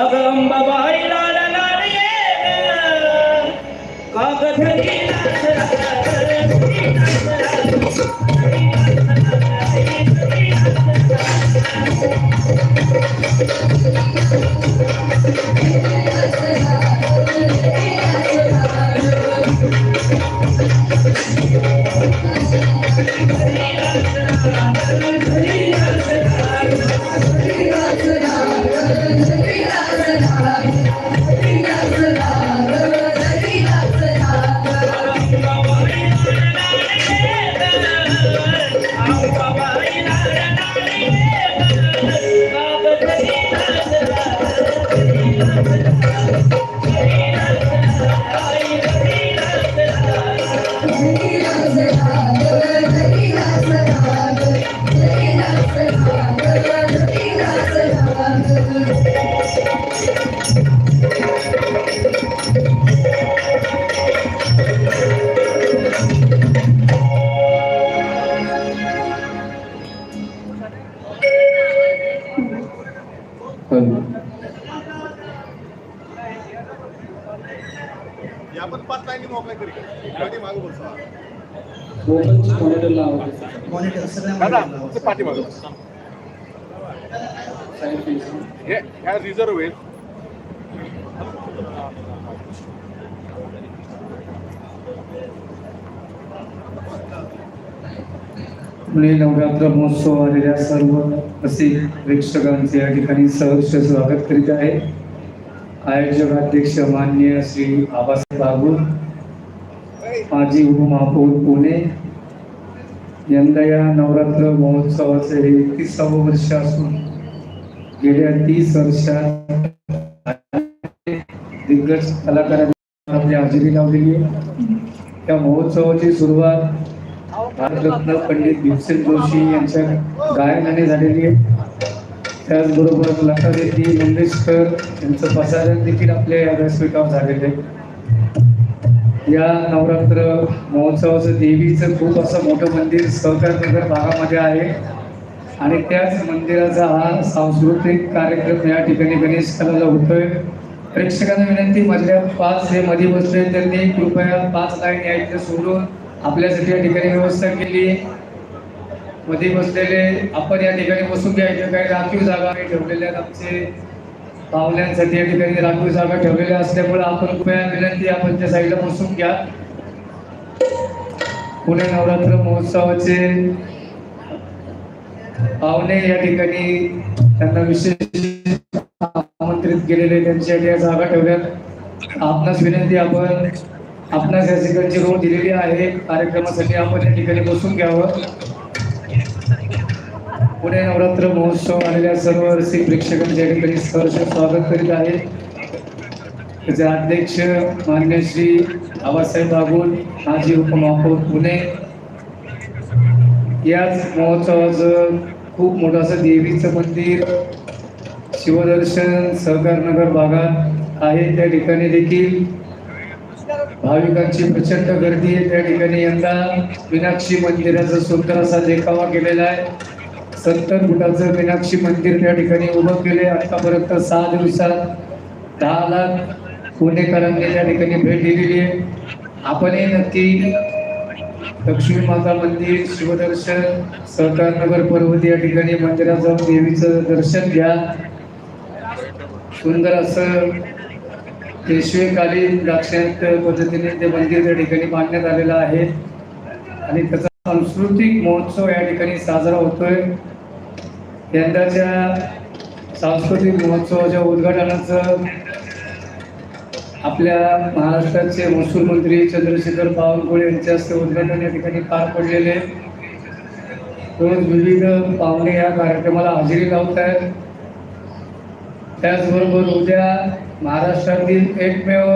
अगंबाबाई लाड लाड ये ग. कागदरी आपण मॉनिटर सगळ्या हे रिझर्व आहेत. पुणे नवरात्र महोत्सव आलेल्या सर्व रसिक प्रेक्षकांचे या ठिकाणी सहर्ष स्वागत करीत आहे. आयोजक अध्यक्ष मान्य श्री आबासाहेब बागूर माजी उपमहापौर पुणे यंदा या नवरात्र महोत्सवाचे हे एकतीसावं वर्ष असून गेल्या तीस वर्षात दिग्गज कलाकारांनी आपली हजेरी लावलेली आहे. त्या महोत्सवाची सुरुवात भारतरत्न पंडित भीमसेन जोशी यांच्या गायनाने झालेली आहे. त्याचबरोबर लता दीदी मंगेशकर यांचं पसारण देखील आपल्या या व्यासपीठावर झालेलं आहे. या नवरात्र महोत्सवाचं देवीचं खूप असं मोठं मंदिर सहकार नगर भागामध्ये आहे. आणि त्याच मंदिराचा हा सांस्कृतिक कार्यक्रम या ठिकाणी गणेश कलाला होतोय. प्रेक्षकांना विनंती मधल्या पाच हे मध्ये बसले त्यांनी कृपया पाच लाईन यायचं सोडून आपल्यासाठी या ठिकाणी व्यवस्था केली मध्ये बसलेले आपण या ठिकाणी बसून घ्यायचे काही राखीव जागा ठेवलेल्या आमचे. पाहुण्यांसाठी या ठिकाणी राखीव जागा ठेवलेल्या असल्यामुळे आपण कृपया विनंती आपण त्या साईडला बसून घ्या. पुणे नवरात्र महोत्सवाचे पाहुणे या ठिकाणी त्यांना विशेष आमंत्रित केलेले त्यांच्यासाठी या जागा ठेवल्यात. आपणास विनंती आपण आपणास या ठिकाणची रोड दिलेली आहे. कार्यक्रमासाठी आपण या ठिकाणी बसून घ्यावं. पुणे नवरात्र महोत्सव आलेल्या सर्व रसिक प्रेक्षकांच्या ठिकाणी सहर्ष स्वागत करीत आहे. त्याचे अध्यक्ष मान्य श्री आबासाहेब बागुल माजी उपमहापौर पुणे. याच महोत्सवाचं खूप मोठं असं देवीचं मंदिर शिवदर्शन सहकार नगर भागात आहे. त्या ठिकाणी देखील भाविकांची प्रचंड गर्दी आहे. त्या ठिकाणी यंदा मीनाक्षी मंदिराचा सुंदर असा देखावा केलेला आहे. सत्तर फुटाचं मीनाक्षी मंदिर त्या ठिकाणी उभं केले आतापर्यंत सहा दिवसात दहा लाख पुणेकरांनी त्या ठिकाणी भेट दिलेली आहे. आपणही नक्की लक्ष्मी माता मंदिर शिवदर्शन सहकारनगर पर्वती या ठिकाणी मंदिरात जाऊन देवीचं दर्शन घ्या. सुंदर असं पेशवेकालीन दाक्षिणात्य पद्धतीने ते मंदिर त्या ठिकाणी बांधण्यात आलेलं आहे. आणि त्याचा सांस्कृतिक महोत्सव या ठिकाणी साजरा होतोय. यंदाच्या सांस्कृतिक महोत्सवाच्या उद्घाटनाचं आपल्या महाराष्ट्राचे महसूल मंत्री चंद्रशेखर बावनकुळे यांच्या हस्ते उद्घाटन या ठिकाणी पार पडलेले. रोज विविध पाहुणे या कार्यक्रमाला हजेरी लावत आहेत त्याचबरोबर उद्या महाराष्ट्रातील एकमेव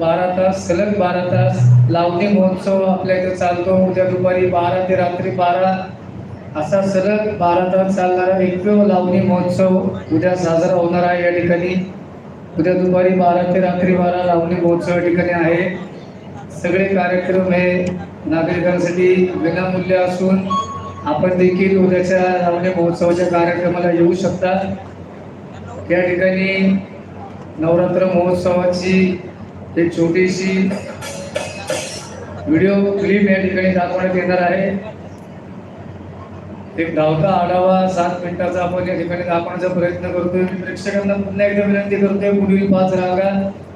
बारा तास सलग बारा तास लावणी महोत्सव आपल्या इथे चालतो. उद्या दुपारी बारा ते रात्री बारा असा सलग बारा तास चालणारा एकमेव लावणी महोत्सव उद्या साजरा होणार आहे या ठिकाणी. उद्या दुपारी बारा ते रात्री बारा लावणी महोत्सव या ठिकाणी आहे. सगळे कार्यक्रम हे नागरिकांसाठी विनामूल्य असून आपण देखील उद्याच्या लावणी महोत्सवाच्या कार्यक्रमाला येऊ शकता. या ठिकाणी नवरात्र महोत्सवाची एक छोटीशी व्हिडिओ क्लिप या ठिकाणी दाखवण्यात येणार आहे. एक धावता आढावा सात मिनिटाचा आपण या ठिकाणी दाखवण्याचा प्रयत्न करतोय. मी प्रेक्षकांना पुन्हा एकदा विनंती करतोय पुढील पाच रागा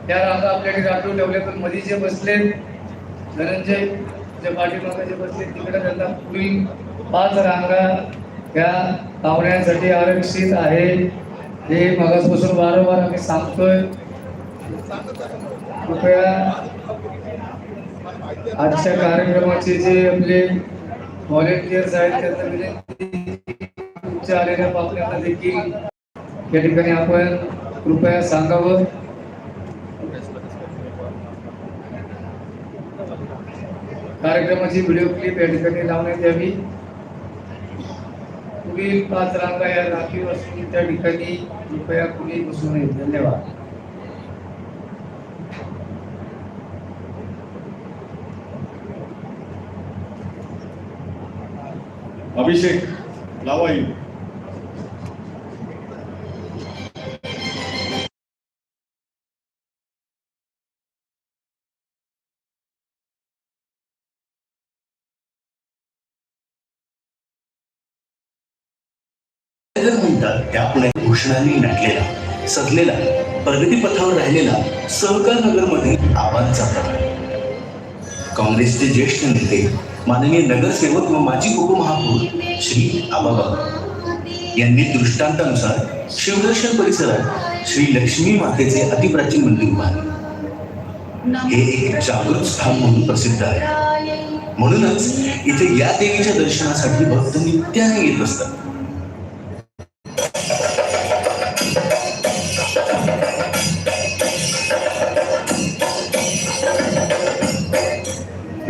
त्या रागा आपल्याकडे राखून ठेवल्या. पण मध्ये जे बसले धनंजय जे पाठीमागे जे बसले तिकडे त्यांना पुढील पाच रांगा या पाहुण्यांसाठी आरक्षित आहे. हे मगासपासून वारंवार आम्ही सांगतोय कृपया आजच्या कार्यक्रमाचे जे आपले व्हॉलेंटियर्स आहेत त्यांना आलेल्या पाहुण्यांना देखील या ठिकाणी आपण कृपया सांगावं कार्यक्रमाची व्हिडिओ क्लिप या ठिकाणी लावण्यात यावी पुढील पाच रांगा या राखीव असून त्या ठिकाणी कृपया कुणी बसू नये धन्यवाद अभिषेक लावा त्यापुढे घोषणांनी नटलेला सजलेला प्रगतीपथावर राहिलेला सहकार नगरमध्ये आबांचा प्रकार काँग्रेसचे ज्येष्ठ नेते माननीय नगरसेवक व माजी उपमहापौर श्री आबाबा यांनी दृष्टांतानुसार शिवदर्शन परिसरात श्री लक्ष्मी मातेचे अतिप्राचीन मंदिर उभारले. हे एक जागृत स्थान म्हणून प्रसिद्ध आहे. म्हणूनच इथे या देवीच्या दर्शनासाठी भक्त नित्याने येत असतात.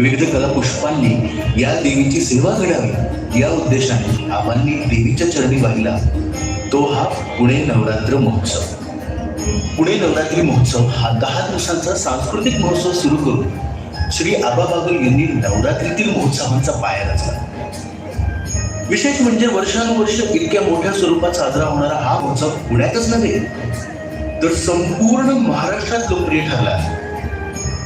विविध कलापुष्पांनी या देवीची सेवा घडावी या उद्देशाने आबांनी देवीच्या चरणी वाहिला तो हा पुणे नवरात्र महोत्सव. पुणे नवरात्री महोत्सव हा दहा दिवसांचा सांस्कृतिक महोत्सव सुरू करून श्री आबा बागल यांनी नवरात्रीतील महोत्सवांचा पाया रचला विशेष म्हणजे वर्षानुवर्ष इतक्या मोठ्या स्वरूपात साजरा होणारा हा महोत्सव पुण्यातच नव्हे तर संपूर्ण महाराष्ट्रात लोकप्रिय ठरला आहे.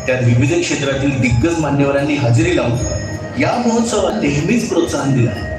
त्यात विविध क्षेत्रातील दिग्गज मान्यवरांनी हजेरी लावून या महोत्सवाला नेहमीच प्रोत्साहन दिलं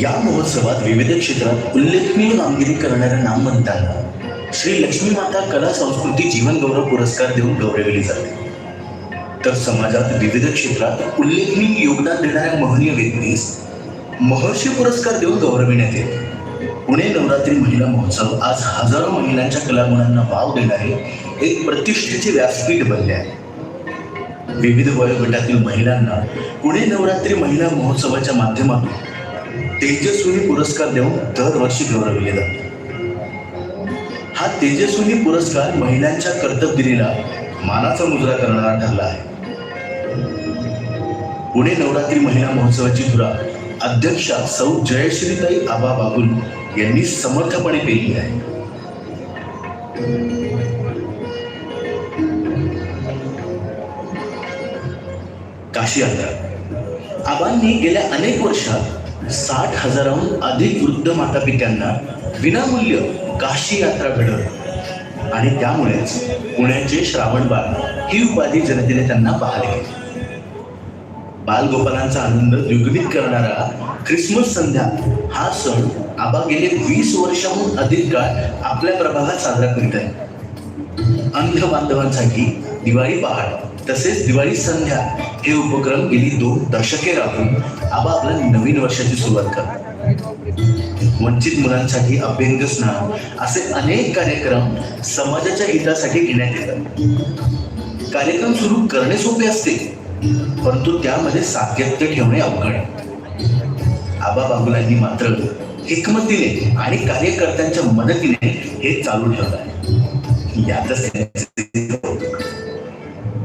या महोत्सवात विविध क्षेत्रात उल्लेखनीय कामगिरी करणाऱ्या नामवंतांना श्री लक्ष्मी माता कला संस्कृती जीवन गौरव पुरस्कार देऊन गौरविले जाते. तर समाजात विविध क्षेत्रात उल्लेखनीय योगदान देणाऱ्या महनीय व्यक्तीस महर्षी पुरस्कार देऊन गौरविण्यात येते. पुणे नवरात्री महिला महोत्सव आज हजारो महिलांच्या कलागुणांना वाव देणारे एक प्रतिष्ठेचे व्यासपीठ बनले आहे. विविध वयोगटातील महिलांना पुणे नवरात्री महिला महोत्सवाच्या माध्यमातून तेजस्विनी पुरस्कार देऊन दरवर्षी गौरवले जाते. हा तेजस्विनी पुरस्कार महिलांच्या कर्तबगिरीला मानाचा मुजरा करणारा ठरला आहे. पुणे नवरात्री महिला महोत्सवाची धुरा अध्यक्षा सौ जयश्रीताई आबा बाबुल यांनी समर्थपणे पेलली आहे. काशी यात्रा. आबांनी गेल्या अनेक वर्षात साठ हजाराहून अधिक वृद्ध माता पित्यांना विनामूल्य काशी यात्रा घडवली. आणि त्यामुळेच पुण्याचे श्रावण बाळ ही उपाधी जनतेने त्यांना बहाल केली. बालगोपालांचा आनंद द्विगुणित करणारा ख्रिसमस संध्या हा सण आबा गेले वीस वर्षाहून अधिक काळ आपल्या प्रभागात साजरा करीत आहे. अंध बांधवांसाठी दिवाळी पहाट तसेच दिवाळी संध्या हे उपक्रम गेली दोन दशके राबून आबा आपल्या नवीन वर्षाची सुरुवात करतात. वंचित मुलांसाठी अभ्यंग स्नान असे अनेक कार्यक्रम समाजाच्या हितासाठी घेण्यात येतात. कार्यक्रम सुरू करणे सोपे असते परंतु त्यामध्ये सातत्य ठेवणे अवघड आबा बाबुलांनी मात्र हिकमतीने आणि कार्यकर्त्यांच्या मदतीने हे चालू ठेवलं आहे. यातच त्यांचे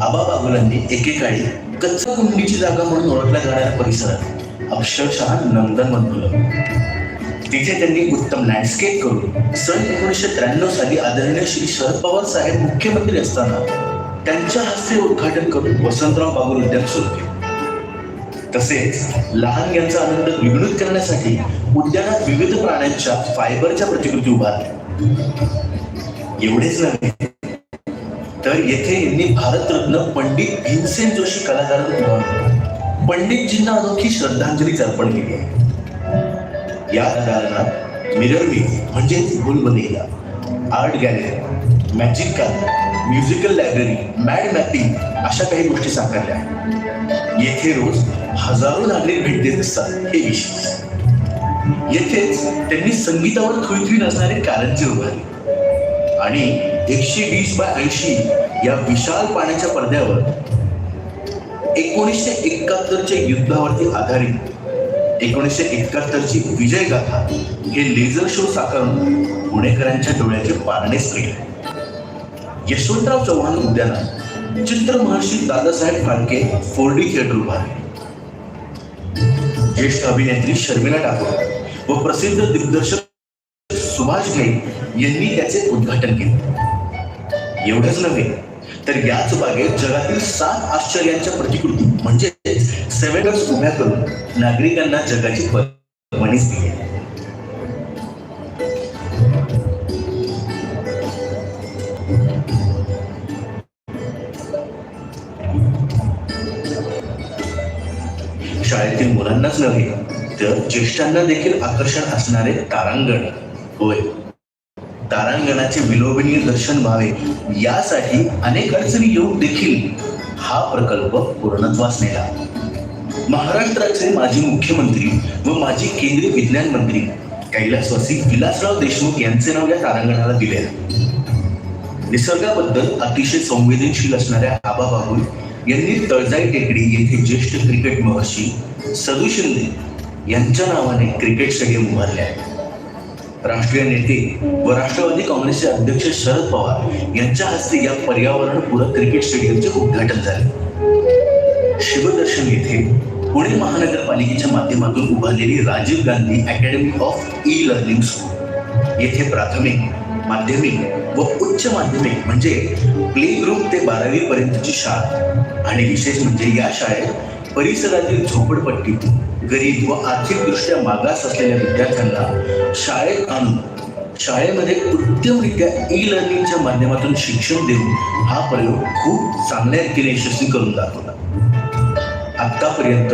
आबा बाबुलांनी एकेकाळी कच्चा कुंडीची जागा म्हणून ओळखल्या जाणाऱ्या परिसरात अक्षरशः नंदन बनवलं. तिथे त्यांनी उत्तम लँडस्केप करून सन एकोणीसशे त्र्याण्णव साली आदरणीय श्री शरद पवार साहेब मुख्यमंत्री असताना त्यांच्या हस्ते उद्घाटन करून वसंतराव बागुल उद्यान सुरू केले. तसेच लहान यांचा आनंद द्विगुणित करण्यासाठी उद्यानात विविध प्राण्यांच्या फायबरच्या प्रतिकृती उभारल्या. एवढेच नव्हे तर येथे यांनी भारतरत्न पंडित भीमसेन जोशी कलाकारांना पंडितजींना अनोखी श्रद्धांजली अर्पण केली आहे. या कलाकारांना मिररवी म्हणजे गुलबनेला art gallery magic car musical library mad mapping अशा काही गोष्टी साकारल्या आहेत. येथे रोज हजारो नागरिक भेट देत असतात हे विशेष. येथेच त्यांनी संगीतावर खुळखुळी नसणारे कारंजे उभारले. आणि एकशे वीस बाय ऐंशी या विशाल पाण्याच्या पडद्यावर एकोणीसशे एकाहत्तरच्या युद्धावरती आधारित एकोणीसशे एकाहत्तरची विजय गाथा हे लेझर शो साकारून पुणेकरांच्या डोळ्याचे पारणे केले यशवंतराव चव्हाण उद्यानात चित्र Maharshi Dadasaheb Phalke four D theatre उभारले ज्येष्ठ अभिनेत्री शर्मिला टागोर व प्रसिद्ध दिग्दर्शक सुभाष घाई यांनी त्याचे उद्घाटन केले. एवढंच नव्हे तर याच बागेत जगातील सात आश्चर्यांच्या प्रतिकृती. म्हणजे सेव्हनर्स उभ्या करून नागरिकांना जगाची पर्वणीच दिली आहे. शाळेतील मुलांनाच नव्हे तर ज्येष्ठांना देखील आकर्षण असणारे तारांगण. होय. तारांगणाचे विलोभनीय दर्शन व्हावे यासाठी अनेक अडचणी येऊन देखील हा प्रकल्प पूर्णत्वास नेला महाराष्ट्राचे माजी मुख्यमंत्री व माजी केंद्रीय विज्ञान मंत्री कैलासवासी विलासराव देशमुख यांचे नाव या तारांगणाला दिले आहे. निसर्गाबद्दल अतिशय संवेदनशील असणाऱ्या आबा बाबुल यांनी तळजाई टेकडी येथे ज्येष्ठ क्रिकेट महर्षी सदू शिंदे यांच्या नावाने क्रिकेट स्टेडियम उभारले आहे. राष्ट्रीय नेते व राष्ट्रवादी काँग्रेसचे अध्यक्ष शरद पवार यांच्या हस्ते या पर्यावरणपूरक क्रिकेट स्टेडियमचे उद्घाटन झाले. शिवदर्शन येथे पुणे महानगरपालिकेच्या माध्यमातून उभारलेली Rajiv Gandhi academy of e learning school येथे प्राथमिक माध्यमिक व उच्च माध्यमिक म्हणजे प्ले ग्रुप ते बारावी पर्यंतची शाळा. आणि विशेष म्हणजे या शाळेत परिसरातील झोपडपट्टी गरीब व आर्थिकदृष्ट्या मागास असलेल्या विद्यार्थ्यांना शाळेत आणून शाळेमध्ये उत्तमरित्या ई लर्निंगच्या माध्यमातून शिक्षण देऊन हा प्रयोग खूप चांगल्या रीतीने यशस्वी करून दाखवला. आतापर्यंत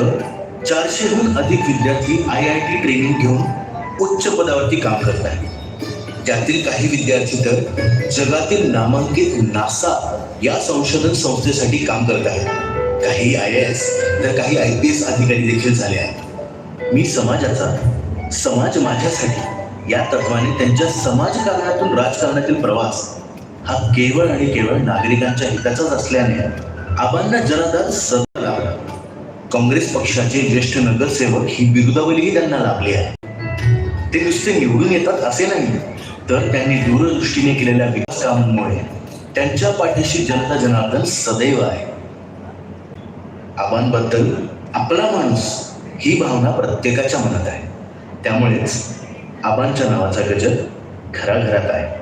चारशेहून अधिक विद्यार्थी आय आय टी ट्रेनिंग घेऊन उच्च पदावरती काम करत आहेत. त्यातील काही विद्यार्थी तर जगातील नामांकित नासा या संशोधन संस्थेसाठी काम करत आहेत. काही आय एस तर काही आय पी एस अधिकारी देखील झाले आहेत. मी समाजाचा समाज माझ्यासाठी या तत्वाने त्यांच्या समाजकारणातून राजकारणातील प्रवास हा केवळ आणि केवळ नागरिकांच्या हिताचाच असल्याने आबांना जनाधार सदा लाभला काँग्रेस पक्षाचे ज्येष्ठ नगरसेवक ही बिरुदावलीही त्यांना लाभली आहे. ते नुसते निवडून येतात असे नाही तर त्यांनी दूरदृष्टीने केलेल्या विकास कामांमुळे त्यांच्या पाठीशी जनता जनार्दन सदैव आहे. आबांबद्दल आपला माणूस ही भावना प्रत्येकाच्या मनात आहे. त्यामुळेच आबांच्या नावाचा गजर घराघरात आहे.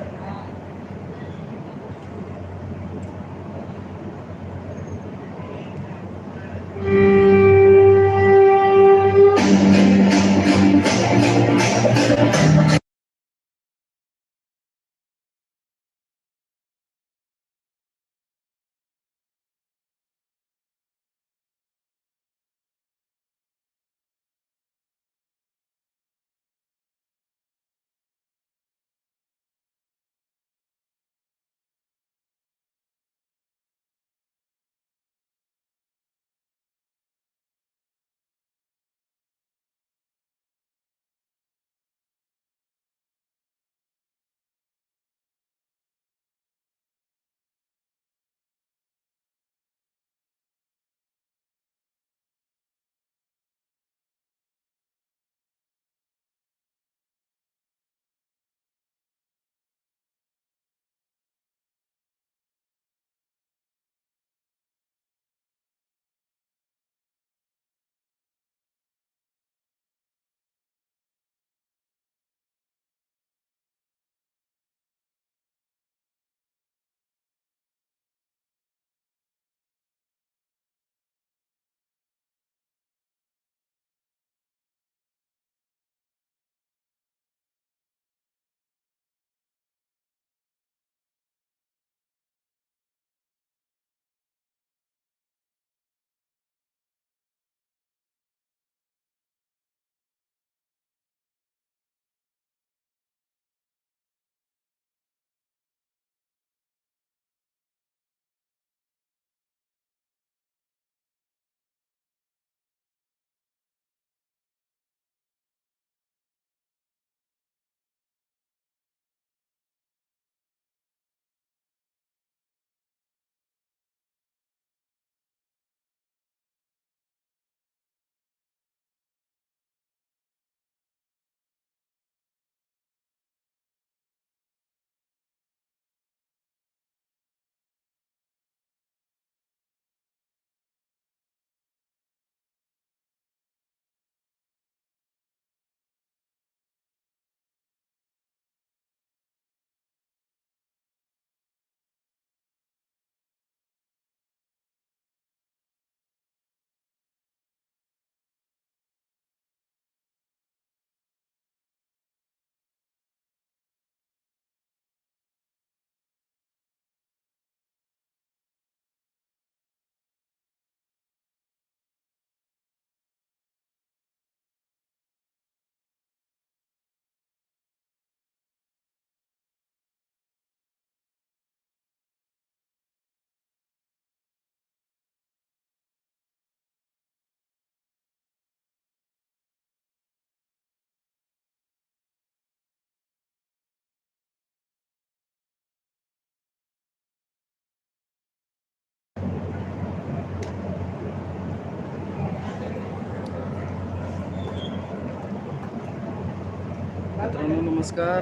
मित्रांनो नमस्कार.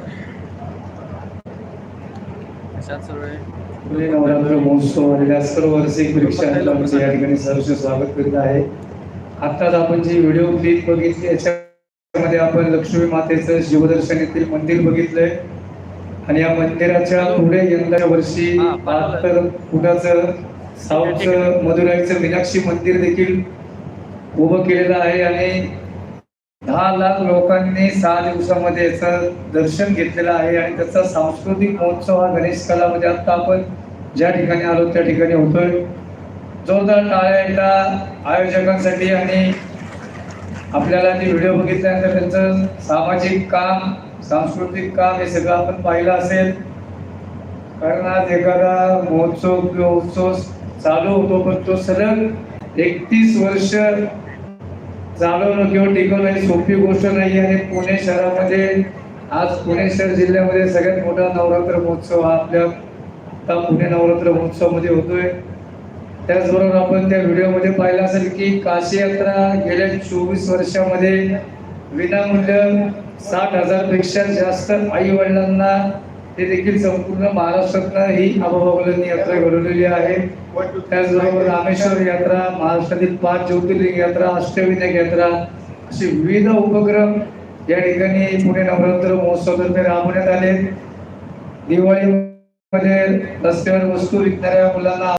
कशात सर्व आहे पुणे नवरात्र महोत्सव आलेल्या सर्व रसिक प्रेक्षकांचं या ठिकाणी सहर्ष स्वागत करीत आहे. आत्ताच आपण जी व्हिडिओ क्लिप बघितली याच्यामध्ये आपण लक्ष्मी मातेचं शिवदर्शन येथील मंदिर बघितलंय. आणि या मंदिराच्या पुढे यंदाच्या वर्षी. बहात्तर फुटाचं साऊथचं मदुराईचं मीनाक्षी मंदिर देखील उभं केलेलं आहे. आणि दहा लाख लोकांनी सहा दिवसामध्ये याचं दर्शन घेतलेलं आहे आणि त्याचा सांस्कृतिक महोत्सव हा गणेश कलामध्ये आता आपण ज्या ठिकाणी आलो त्या ठिकाणी होतोय. जोरदार टाळ्या एकदा आयोजकांसाठी आणि आपल्याला ते व्हिडिओ बघितल्यानंतर त्यांचं सामाजिक काम सांस्कृतिक काम हे सगळं आपण पाहिलं असेल. कारण आज एखादा महोत्सव किंवा उत्सव चालू होतो पण तो सलग एकतीस वर्ष चालवणं किंवा टिकवणं ही सोपी गोष्ट नाही आणि पुणे शहरामध्ये आज पुणे शहर जिल्ह्यामध्ये सगळ्यात मोठा नवरात्र महोत्सव हा आपल्या आता पुणे नवरात्र महोत्सवामध्ये होतोय. त्याचबरोबर आपण त्या व्हिडिओमध्ये पाहिलं असेल की काशी यात्रा गेल्या चोवीस वर्षामध्ये विनामूल्य साठ हजारपेक्षा जास्त आई वडिलांना ते देखील संपूर्ण महाराष्ट्रातनं ही आबाबाबुलांनी यात्रा घडवलेली आहे. त्याचबरोबर रामेश्वर यात्रा महाराष्ट्रातील पाच ज्योतिर्लिंग यात्रा अष्टविनायक यात्रा असे विविध उपक्रम या ठिकाणी पुणे नवरात्र महोत्सवातर्फे राबवण्यात आले. दिवाळीमध्ये रस्त्यावर वस्तू विकणाऱ्या मुलांना